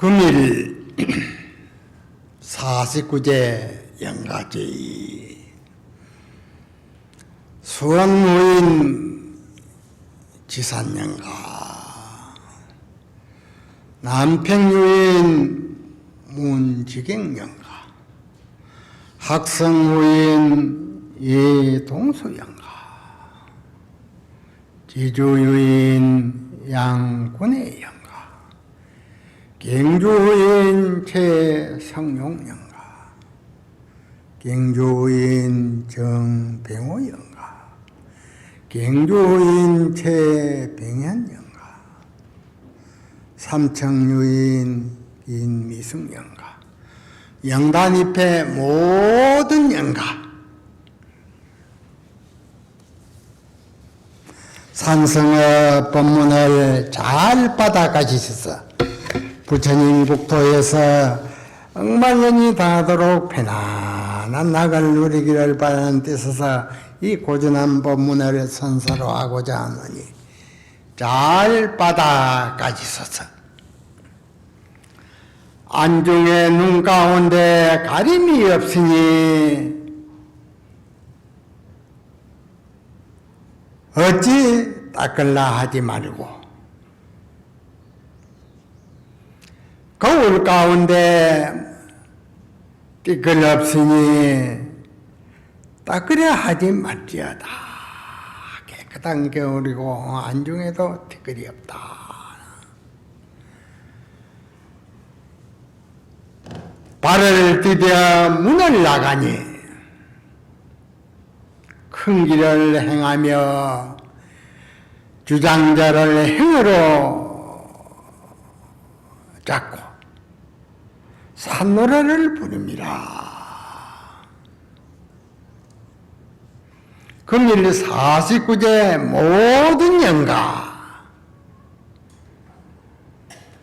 금일 49제 영가제의 수원무인 지산영가. 남평유인 문지경영가. 학성무인 예동수영가. 지주유인 양군의 영가 경주인 최성용영가 경주인 정병호영가 경주인 최병현영가 삼청유인 인미승영가 영단입회 모든 영가 산성의 법문을 잘 받아가시셔서 부처님 국토에서 억만년이 다하도록 편안한 낙을 누리기를 바라는 뜻에서 이 고전한 법문을 선사로 하고자 하노니 잘 받아가지소서 안중에 눈 가운데 가림이 없으니 어찌 닦을라 하지 말고 거울 가운데 띠끌 없으니 닦으려 하지 말지어다. 깨끗한 겨울이고 안중에도 티끌이 없다. 발을 디뎌 문을 나가니 큰 길을 행하며 주장자를 행으로 잡고 산노래를 부릅니다. 금일 49제 모든 영가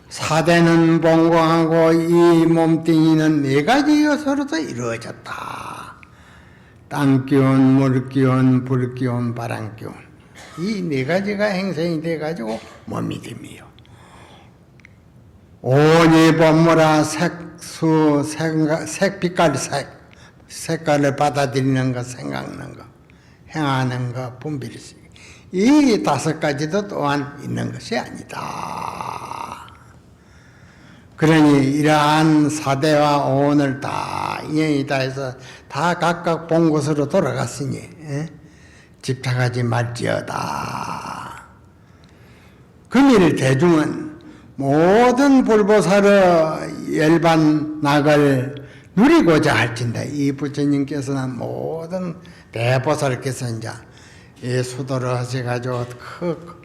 사대는 봉공하고 이 몸뚱이는 네 가지 요소로서 이루어졌다. 땅기운, 물기운, 불기운, 바람기운 이 네 가지가 행성이 돼가지고 몸이 됩니다. 오니 범무라 색 수, 생각, 색빛깔 색, 색깔을 받아들이는 것, 생각하는 것, 행하는 것, 분별시. 이 다섯 가지도 또한 있는 것이 아니다. 그러니 이러한 사대와 오온을 다 인연이다 해서 다 각각 본 곳으로 돌아갔으니 예? 집착하지 말지어다. 금일 대중은 모든 불보살의 열반 낙을 누리고자 할진다. 이 부처님께서는 모든 대보살께서 이제 이 수도를 하셔가지고 그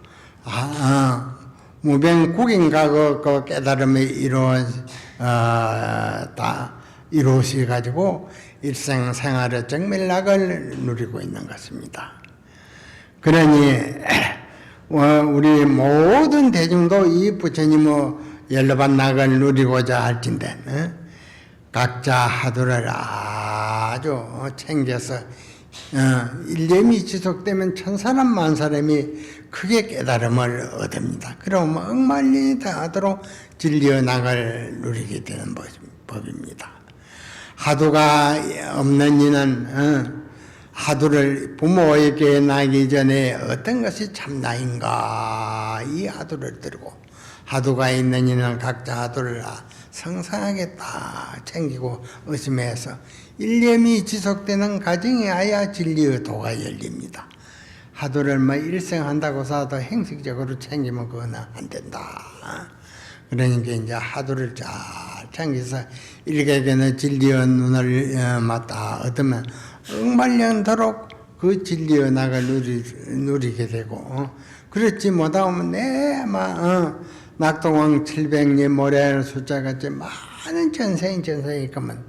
아, 아, 무병국인가 그, 그 깨달음이 이루어 어, 다 이루시 가지고 일생 생활의 정밀락을 누리고 있는 것입니다. 그러니 어, 우리 모든 대중도 이 부처님의 열반 낙을 누리고자 할진데 어? 각자 하도를 아주 챙겨서 어, 일념이 지속되면 천 사람 만 사람이 크게 깨달음을 얻습니다. 그럼 억만리 다하도록 진리의 낙을 누리게 되는 법입니다. 하도가 없는 이는 어, 하도를 부모에게 나기 전에 어떤 것이 참나인가 이 하도를 들고 하도가 있는 이는 각자 하도를 성상하게 다 챙기고 의심해서 일념이 지속되는 가정에 아야 진리의 도가 열립니다. 하도를 뭐 일생 한다고 사도 행식적으로 챙기면 그거는 안 된다. 그러니까 이제 하도를 잘 챙겨서 일개개는 진리의 눈을 어, 맞다 얻으면 억말년도록 그 진리의 낙을 누리, 누리게 되고 어? 그렇지 못하면 내막 어, 낙동왕 700년 모래 숫자같이 많은 전생이 전생이 있면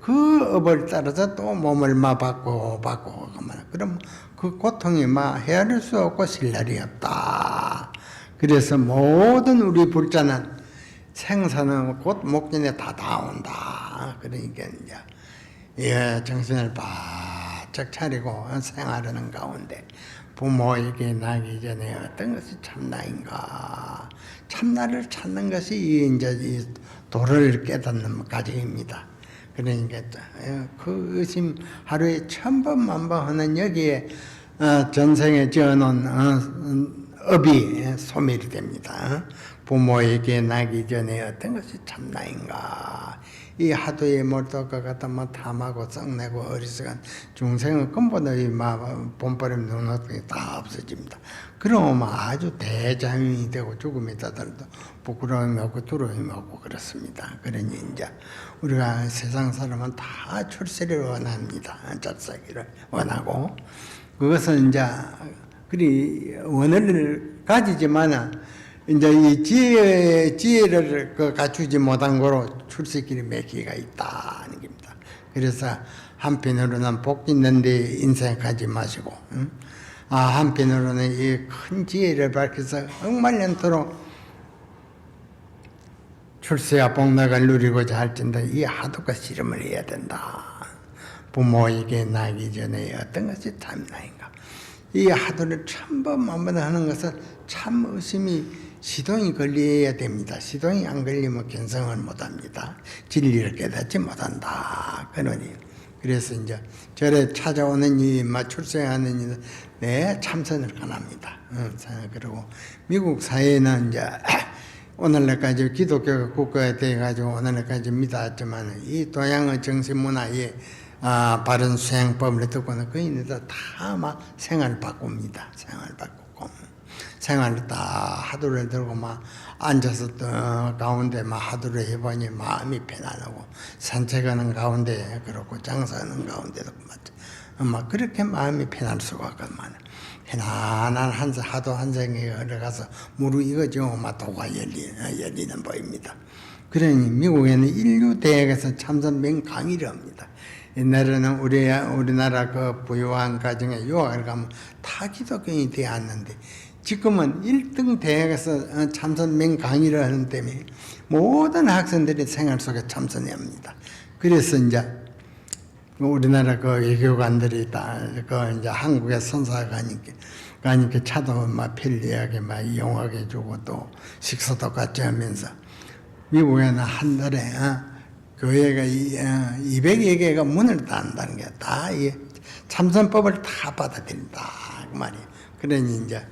그 업을 따라서 또 몸을 막 받고 받고 그러면 그럼 그 고통이 막 헤아릴 수 없고 실 날이 없다. 그래서 모든 우리 불자는 생사는 곧 목전에 다 나온다. 그러니까 이제 예, 정신을 바짝 차리고 생활하는 가운데 부모에게 나기 전에 어떤 것이 참나인가 참나를 찾는 것이 이제 이 도를 깨닫는 과정입니다. 그러니까 어, 그 의심 하루에 천번만 번 하는 여기에 어, 전생에 지어놓은 어, 음, 업이 소멸이 됩니다. 부모에게 나기 전에 어떤 것이 참나인가 이 하도에 몰두가 갖다 뭐 탐하고 썩내고 어리석은 중생은 근본의 막 본버림 눈앞에 다 없어집니다. 그러면 아주 대장이 되고 죽음에 다다르도 부끄러움이 없고 두려움이 없고 그렇습니다. 그러니 이제 우리가 세상 사람은 다 출세를 원합니다. 잣사기를 원하고 그것은 이제 그리 원을 가지지만은 이제 이 지혜, 지혜를 그 갖추지 못한 거로 출세길이 몇 개가 있다는 겁니다. 그래서 한편으로는 복 있는 데 인생하지 마시고, 응? 아, 한편으로는 이 큰 지혜를 밝혀서 억만년토록 출세와 복락을 누리고자 할진데 이 하도가 실험을 해야 된다. 부모에게 나기 전에 어떤 것이 참나인가. 이 하도를 천번 만번 하는 것은 참 의심이 시동이 걸려야 됩니다. 시동이 안 걸리면 견성을 못합니다. 진리를 깨닫지 못한다. 그러니 그래서 이제 절에 찾아오는 이 출세하는 이는 내 참선을 권합니다. 어, 그리고 미국 사회는 이제 오늘날까지 기독교가 국가가 돼가지고 오늘날까지 믿었지만 이 동양의 정신 문화에 아, 바른 수행법을 듣고는 그인들 다막 생활을 바꿉니다. 생활을 바꾸고 생활을 다 하루를 들고 막 앉아서 또 가운데 막 하루를 해보니 마음이 편안하고 산책하는 가운데 그렇고 장사하는 가운데도 막 그렇게 마음이 편할 수가 없구만. 편안한 한 하도 한 생에 흘러가서 무르익어지고 막 도가 열리, 열리는 법입니다. 그러니 미국에는 인류 대학에서 참선 맹강의를 합니다. 옛날에는 우리, 우리나라 그 부유한 가정에 유학을 가면 다 기독교인이 되었는데 지금은 1등 대학에서 참선 맹 강의를 하는 때문에 모든 학생들이 생활 속에 참선해야 합니다. 그래서 이제 우리나라 그 외교관들이 다, 그 이제 한국에 선사 가니까, 가니까 차도 막 편리하게 막 이용하게 주고 또 식사도 같이 하면서 미국에는 한 달에, 어, 교회가 이, 어, 200여 개가 문을 닫는다는 게다이 참선법을 다 받아들인다. 그 말이에요. 그러니 이제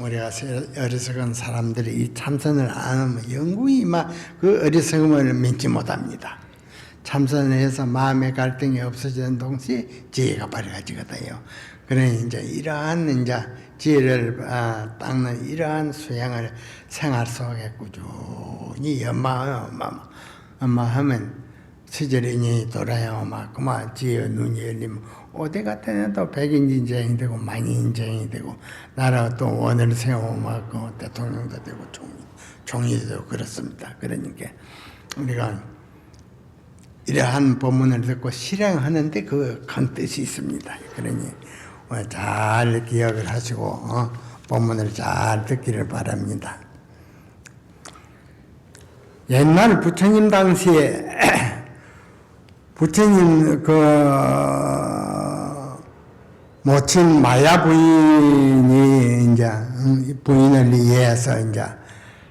우리가 어리석은 사람들이 이 참선을 안 하면 영구히 막그 어리석음을 믿지 못합니다. 참선을 해서 마음의 갈등이 없어지는 동시에 지혜가 밝아지거든요. 그러니 이제 이러한 이제 지혜를 아, 닦는 이러한 수양을 생활 속에 꾸준히 연마 엄마 엄마 하면 시절인이 돌아야 막 그만 지혜 눈이 열리면 어디 같은 또 백인인쟁이 되고 만인쟁이 되고 나라가 또 원을 막그 대통령도 되고 총리 총리도 되고 그렇습니다. 그러니까 우리가 이러한 법문을 듣고 실행하는데 그 큰 뜻이 있습니다. 그러니 어, 잘 기억을 하시고 어, 법문을 잘 듣기를 바랍니다. 옛날 부처님 당시에 부처님 그 모친 마야 부인이 이제 부인을 이해해서 이제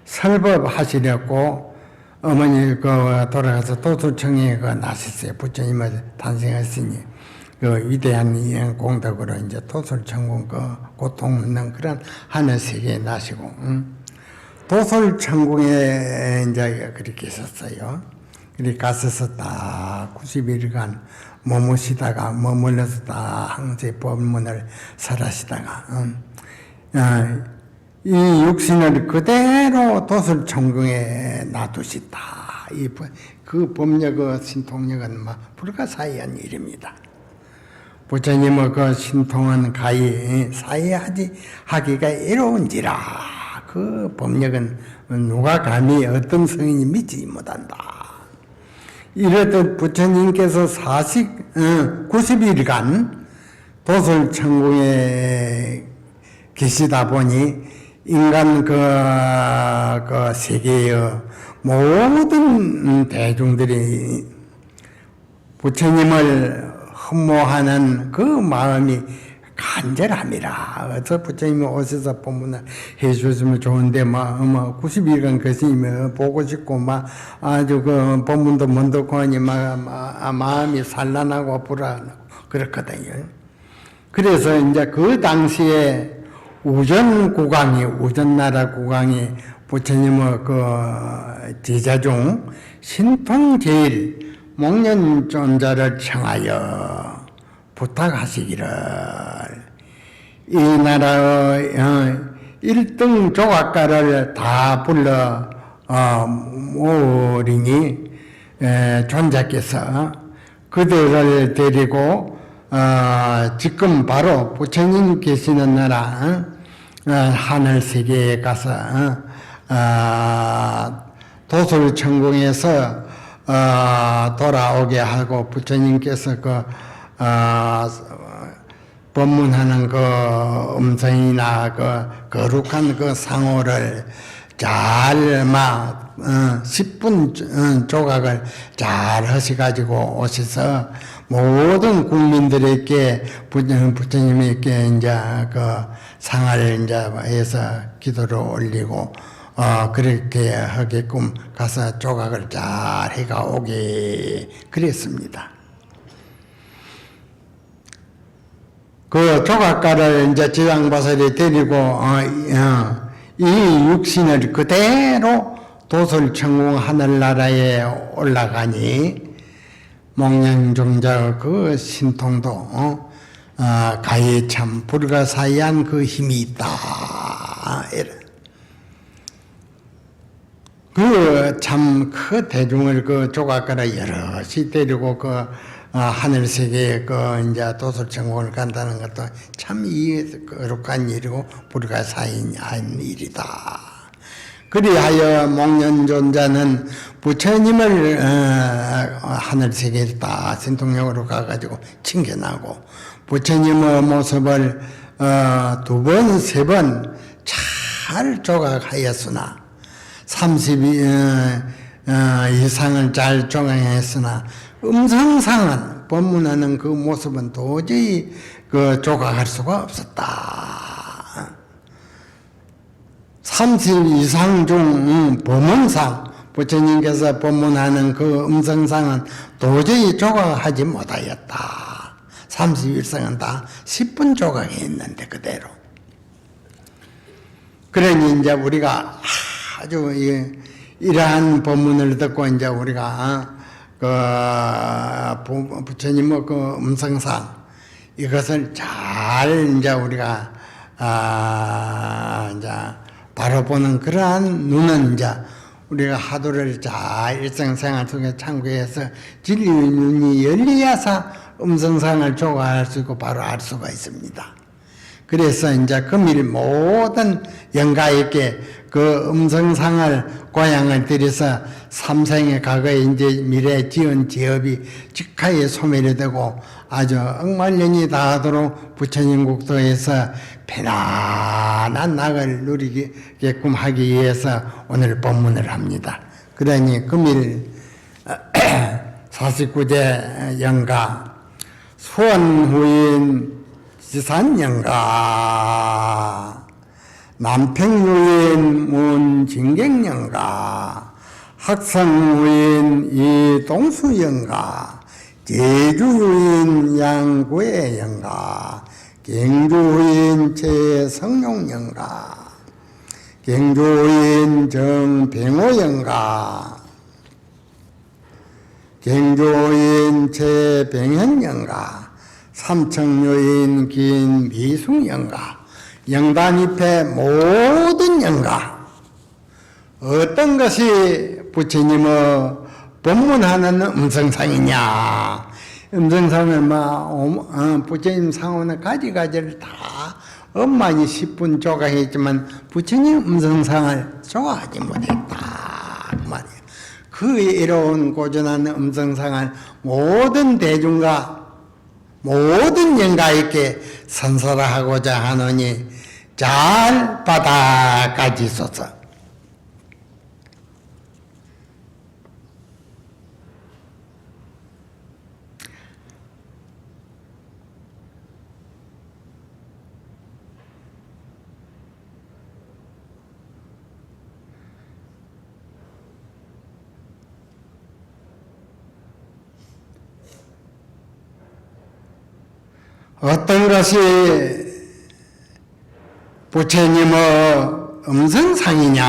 설법하시려고 어머니 그 돌아가서 도수청에 그 나셨어요. 부처님을 탄생했으니 그 위대한 공덕으로 이제 도솔천공 그 고통 없는 그런 하늘 세계에 나시고 응? 도솔천공에 이제 그렇게 있었어요. 그리 가서서 딱 90일간 머무시다가 머물러서 딱 항세 법문을 설하시다가 응? 어, 이 육신을 그대로 도설천궁에 놔두시다. 이 그 법력, 신통력은 막 불가사의한 일입니다. 부처님의 그 신통은 가히 사의하지 하기가 어려운지라 그 법력은 누가 감히 어떤 성인이 믿지 못한다. 이렇듯 부처님께서 40, 어, 90일간 도설천궁에 계시다 보니 인간 그, 그 세계의 모든 대중들이 부처님을 흠모하는 그 마음이 간절함이라. 어서 부처님이 오셔서 법문을 해주셨으면 좋은데, 막, 뭐, 90일간 것이면 보고 싶고, 막, 아주 그 법문도 못 듣고 하니, 막, 막 아, 마음이 산란하고 불안하고, 그렇거든요. 그래서 이제 그 당시에 우전 국왕이, 우전나라 국왕이 부처님의 그 제자 중 신통제일 목련존자를 청하여 부탁하시기를 이 나라의 어, 1등 조각가를 다 불러 어, 모으리니 에, 존자께서 그들을 데리고 어, 지금 바로 부처님 계시는 나라 어, 하늘 세계에 가서 어, 어, 도솔 천궁에서 어, 돌아오게 하고 부처님께서 그 어, 법문하는 그 음성이나 그 거룩한 그 상호를 잘막 어, 10분 조각을 잘 하셔가지고 오셔서 모든 국민들에게 부처님, 부처님에게 이제 그 상을 이제 해서 기도를 올리고 어, 그렇게 하게끔 가서 조각을 잘 해가 오게 그랬습니다. 그 조각가를 이제 지장바설이 데리고 어, 어, 이 육신을 그대로 도솔천궁 하늘나라에 올라가니 목련종자 그 신통도 어, 어, 가히 참 불가사의한 그 힘이 있다. 이래. 그참 그 대중을 그 조각가라 여럿이 데리고 그 어, 하늘 세계에 그 이제 도솔 천국을 간다는 것도 참 이 거룩한 일이고 불가사의한 일이다. 그리하여 목련존자는 부처님을 어, 하늘 세계에 다 신통력으로 가가지고 챙겨나고 부처님의 모습을 어, 두 번, 세 번 잘 조각하였으나 30 어, 어, 이상을 잘 조각했으나 음성상은 법문하는 그 모습은 도저히 그 조각할 수가 없었다. 30 이상 중 음, 법문상 부처님께서 법문하는 그 음성상은 도저히 조각하지 못하였다. 31성은 다 10분 조각했는데 그대로. 그러니 이제 우리가 아주 이러한 법문을 듣고 이제 우리가 그 부처님의 그 음성상 이것을 잘 이제 우리가 아 이제 바라보는 그러한 눈은 이제 우리가 하도를 잘 일상생활 속에 참고해서 진리의 눈이 열리야사 음성상을 조각할 수 있고 바로 알 수가 있습니다. 그래서 이제 금일 모든 영가에게 그 음성상을 고향을 들여서 삼생의 과거에 이제 미래 지은 지업이 직하에 소멸이 되고 아주 억만년이 다하도록 부처님 국도에서 편안한 낙을 누리게끔 하기 위해서 오늘 법문을 합니다. 그러니 금일 49대 영가 수원후인 지산영가 남평유인 문진객영가 학성유인 이동수영가 제주유인 양구의영가 경주유인 최성용영가 경주유인 정병호영가 경주유인 최병현영가 삼청여인 김미숙영가 영단 잎의 모든 영가. 어떤 것이 부처님의 법문하는 음성상이냐? 음성상을 막 어, 부처님 상호는 가지가지를 다 엄마니 10분 조각했지만 부처님 음성상을 조각하지 못했다. 그그 이로운 고전한 음성상을 모든 대중과 모든 영가에게 선설하고자 하노니 잘 받아가지소서. 어떤 것이 부처님의 음성상이냐?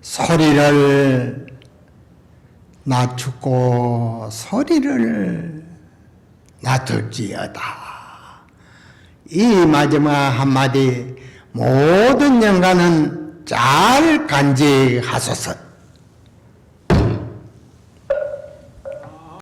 소리를 낮추고 소리를 낮출지어다. 이 마지막 한마디 모든 영가는 잘 간직하소서.